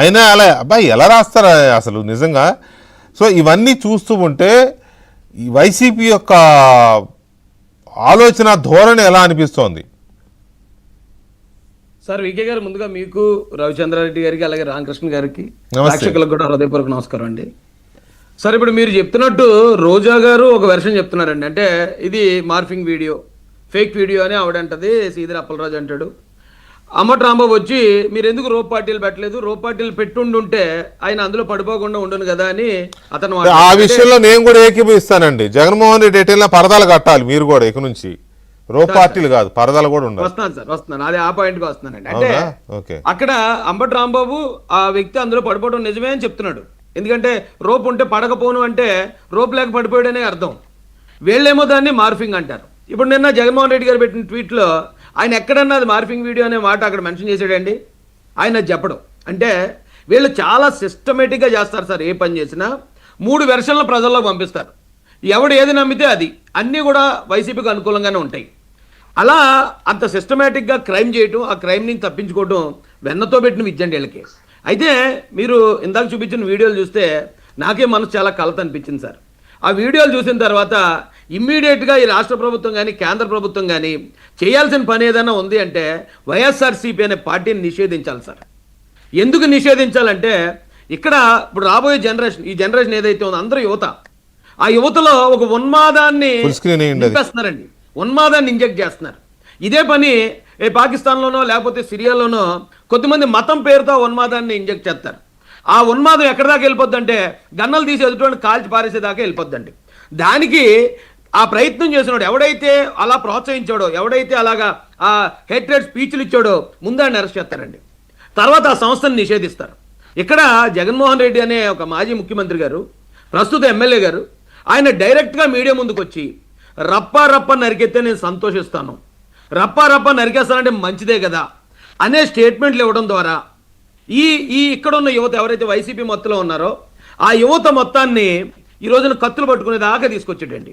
అయినా అలా అబ్బాయి ఎలా రాస్తారా అసలు నిజంగా? సో ఇవన్నీ చూస్తూ ఉంటే ఈ వైసీపీ యొక్క ఆలోచన ధోరణి ఎలా అనిపిస్తోంది? సార్ వికే గారు ముందుగా మీకు రవిచంద్రారెడ్డి గారికి అలాగే రామకృష్ణ గారికి. ప్రేక్షకులకు కూడా హృదయపూర్వక నమస్కారం అండి. సార్ ఇప్పుడు మీరు చెప్తున్నట్టు రోజా గారు ఒక వెర్షన్ చెప్తున్నారండి. అంటే ఇది మార్ఫింగ్ వీడియో ఫేక్ వీడియో అని ఆవిడంటది సీదిరి అప్పలరాజు అంటాడు. అమ్మటి రాంబాబు వచ్చి మీరు ఎందుకు రోప్ పార్టీలు పెట్టలేదు? రోప్ పార్టీలు పెట్టుండుంటే ఆయన అందులో పడిపోకుండా ఉండును కదా అని అతను ఆ. విషయంలో నేను కూడా ఏకీభవిస్తానండి. జగన్మోహన్ రెడ్డి ఎటైనా పరదాలు కట్టాలి మీరు కూడా ఇక నుంచి. రో పార్టీలు కాదు పరదాలు కూడా ఉండాలి. వస్తున్నాను సార్ వస్తున్నాను అదే ఆ పాయింట్కి వస్తున్నానండి అంటే అక్కడ అంబటి రాంబాబు ఆ వ్యక్తి అందులో పడిపోవడం నిజమే అని చెప్తున్నాడు. ఎందుకంటే రోప్ ఉంటే పడకపోను అంటే రోప్ లేక పడిపోయాడనే అర్థం. వీళ్ళేమో దాన్ని మార్ఫింగ్ అంటారు. ఇప్పుడు నిన్న జగన్మోహన్ రెడ్డి గారు పెట్టిన ట్వీట్లో ఆయన ఎక్కడన్నా అది మార్ఫింగ్ వీడియో అనే మాట అక్కడ మెన్షన్ చేశాడండి? ఆయన చెప్పడం. అంటే వీళ్ళు చాలా సిస్టమేటిక్గా చేస్తారు సార్ ఏ పని చేసినా. మూడు వెర్షన్లు ప్రజల్లోకి పంపిస్తారు. ఎవడు ఏది నమ్మితే అది. అన్నీ కూడా వైసీపీకి అనుకూలంగానే ఉంటాయి. అలా అంత సిస్టమేటిక్గా క్రైమ్ చేయటం ఆ క్రైమ్ నుంచి తప్పించుకోవటం వెన్నతో పెట్టిన విద్య అండి వీళ్ళకి. అయితే మీరు ఇందాక చూపించిన వీడియోలు చూస్తే నాకే మనసు చాలా కలత అనిపించింది సార్. ఆ వీడియోలు చూసిన తర్వాత ఇమ్మీడియట్గా ఈ రాష్ట్ర ప్రభుత్వం కానీ కేంద్ర ప్రభుత్వం కానీ చేయాల్సిన పని ఏదైనా ఉంది అంటే వైఎస్ఆర్సీపీ అనే పార్టీని నిషేధించాలి సార్. ఎందుకు నిషేధించాలంటే ఇక్కడ ఇప్పుడు రాబోయే జనరేషన్ ఈ జనరేషన్ ఏదైతే ఉందో అందరూ యువత. ఆ యువతలో ఒక ఉన్మాదాన్ని. నింపేస్తున్నారండి. ఉన్మాదాన్ని ఇంజెక్ట్ చేస్తున్నారు. ఇదే పని ఏ పాకిస్తాన్లోనో లేకపోతే సిరియాలోనో కొద్దిమంది మతం పేరుతో ఉన్మాదాన్ని ఇంజెక్ట్ చేస్తారు. ఆ ఉన్మాదం ఎక్కడి దాకా వెళ్ళిపోద్ది అంటే గన్నలు తీసి ఎదుటి కాల్చి పారేసేదాకా వెళ్ళిపోద్దండి. దానికి ఆ ప్రయత్నం చేసినాడు ఎవడైతే అలా ప్రోత్సహించాడో ఎవడైతే అలాగా ఆ హెట్రేట్ స్పీచ్లు ఇచ్చాడో ముందాన్ని అరెస్ట్ చేస్తారండి. తర్వాత ఆ సంస్థను నిషేధిస్తారు. ఇక్కడ జగన్మోహన్ రెడ్డి అనే ఒక మాజీ ముఖ్యమంత్రి గారు ప్రస్తుత ఎమ్మెల్యే గారు ఆయన డైరెక్ట్గా మీడియా ముందుకు వచ్చి రప్ప రప్ప నరికెత్తే నేను సంతోషిస్తాను. రప్ప రప్ప నరికేస్తానంటే మంచిదే కదా అనే స్టేట్మెంట్లు ఇవ్వడం ద్వారా ఈ ఈ ఇక్కడ ఉన్న యువత ఎవరైతే వైసీపీ మొత్తంలో ఉన్నారో ఆ యువత మొత్తాన్ని ఈ రోజున కత్తులు పట్టుకునే దాకా తీసుకొచ్చాడండి.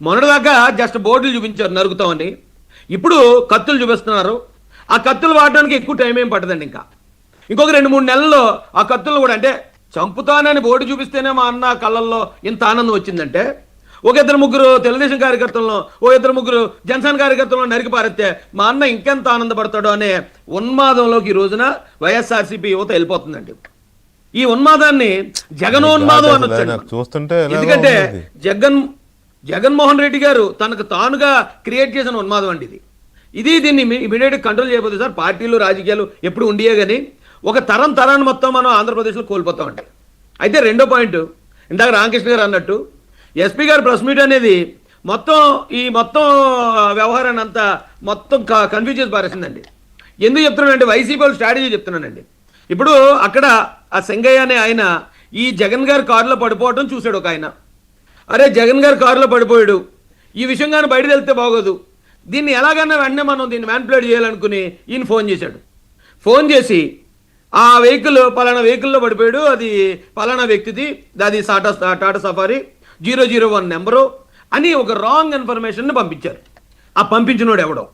మొన్నటిదాకా జస్ట్ బోర్డులు చూపించారు నరుకుతామని ఇప్పుడు కత్తులు చూపిస్తున్నారు. ఆ కత్తులు వాడడానికి ఎక్కువ టైం ఏం పట్టదండి ఇంకా. ఇంకొక రెండు మూడు నెలల్లో ఆ కత్తులు కూడా అంటే చంపుతానని బోర్డు చూపిస్తేనే మా అన్న కళ్ళల్లో ఇంత ఆనందం వచ్చిందంటే ఒక ఇద్దరు ముగ్గురు తెలుగుదేశం కార్యకర్తలను ఓ ఇద్దరు ముగ్గురు జనసేన కార్యకర్తలను నరికి పారేస్తే మా అన్న ఇంకెంత ఆనందపడతాడో అనే ఉన్మాదంలోకి ఈ రోజున వైఎస్ఆర్సీపీ యువత వెళ్ళిపోతుందండి. ఈ ఉన్మాదాన్ని జగనోన్మాదం నాకు చూస్తుంటే ఎలాగో ఎందుకంటే. జగన్ జగన్మోహన్ రెడ్డి గారు తనకు తానుగా క్రియేట్ చేసిన ఉన్మాదం అండి ఇది. ఇది దీన్ని ఇమీడియట్గా కంట్రోల్ చేయబోతుంది సార్ పార్టీలు రాజకీయాలు ఎప్పుడు ఉండియే కానీ ఒక తరం తరాన్ని మొత్తం మనం ఆంధ్రప్రదేశ్లో కోల్పోతామండి అయితే రెండో పాయింట్ ఇందాక రామకృష్ణ గారు అన్నట్టు ఎస్పీ గారు ప్రెస్ మీట్ అనేది మొత్తం ఈ మొత్తం వ్యవహారాన్ని అంతా మొత్తం కన్ఫ్యూజ్ చేసి పారేసిందండి. ఎందుకు చెప్తున్నానంటే వైసీపీ వాళ్ళు స్ట్రాటజీ చెప్తున్నానండి. ఇప్పుడు అక్కడ ఆ సింగయ్య అనే ఆయన ఈ జగన్ గారు కారులో పడిపోవడం చూశాడు ఒక ఆయన. అరే జగన్ గారు కారులో పడిపోయాడు. ఈ విషయం కానీ బయట వెళ్తే బాగోదు. దీన్ని ఎలాగైనా వెంటనే మనం దీన్ని మ్యాన్పులేట్ చేయాలనుకుని ఈయన ఫోన్ చేశాడు. ఫోన్ చేసి ఆ వెహికల్ పలానా వెహికల్లో పడిపోయాడు. అది పలానా వ్యక్తిది. అది Tata Tata Safari zero zero one number అని ఒక రాంగ్ ఇన్ఫర్మేషన్ని పంపించారు. ఆ పంపించినోడు ఎవడో.